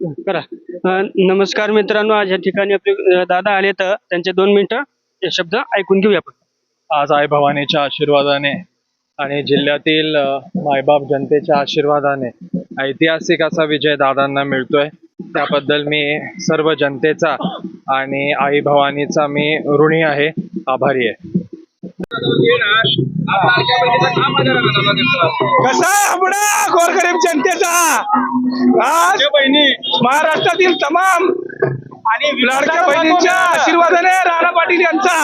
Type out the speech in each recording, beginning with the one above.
करा. नमस्कार मित्रांनो आज या ठिकाणी आपले दादा आले तर त्यांचे दोन मिनिटं हे शब्द ऐकून घेऊया आपण. आज आई भवानीच्या आशीर्वादाने आणि जिल्ह्यातील अ, मायबाप जनतेच्या आशीर्वादाने ऐतिहासिक असा विजय दादांना मिळतोय. त्याबद्दल मी सर्व जनतेचा आणि आई भवानीचा मी ऋणी आहे. आभारी आहे. कसा आहे गोरगरीब जनतेचा. आज महाराष्ट्रातील तमाम आणि लाडक्या बहिणींच्या आशीर्वादाने राणा पाटील यांचा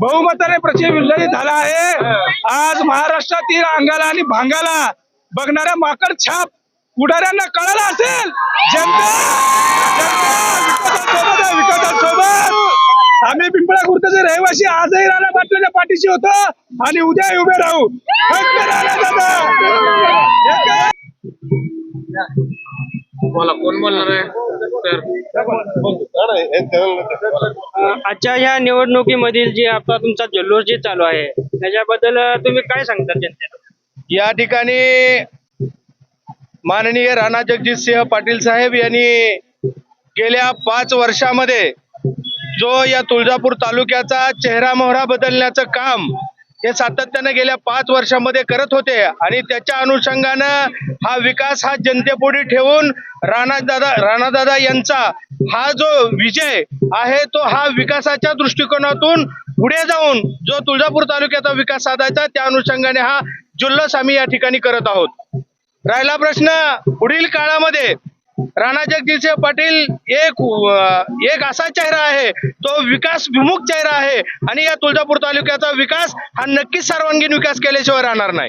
बहुमताने प्रचय विजयी झाला आहे. आज महाराष्ट्रातील अंगाला आणि भांगाला बघणाऱ्या माकड छाप पुढाऱ्यांना कळाला असेल. जनता विकासासोबत आहे, विकासासोबत आम्ही पिंपळा रहिवासी आजही राणा पाटलाच्या पाठीशी होतो. आणि उद्याही उभे राहू. बोला कोण बोलणार आहे? आजच्या ह्या निवडणुकीमधील जे आपला तुमचा जल्लोष जे चालू आहे त्याच्याबद्दल तुम्ही काय सांगता जनतेला? या ठिकाणी माननीय राणा जगजितसिंह पाटील साहेब यांनी गेल्या पाच वर्षामध्ये जो या तुळजापूर तालुक्याचा चेहरा मोहरा बदलण्याचं काम हे सातत्याने गेल्या पाच वर्षामध्ये करत होते आणि त्याच्या अनुषंगानं हा विकास हा जनतेपुढे ठेवून राणादादा राणादादा यांचा हा जो विजय आहे तो हा विकासाच्या दृष्टिकोनातून पुढे जाऊन जो तुळजापूर तालुक्याचा विकास साधायचा त्या अनुषंगाने हा जुल्लस आम्ही या ठिकाणी करत आहोत. राहिला प्रश्न पुढील काळामध्ये राणा जगदीशसिंह पाटील एक एक असा चेहरा आहे तो विकास विमुख चेहरा आहे. आणि या तुळजापूर तालुक्याचा विकास हा नक्कीच सर्वांगीण विकास केल्याशिवाय राहणार नाही.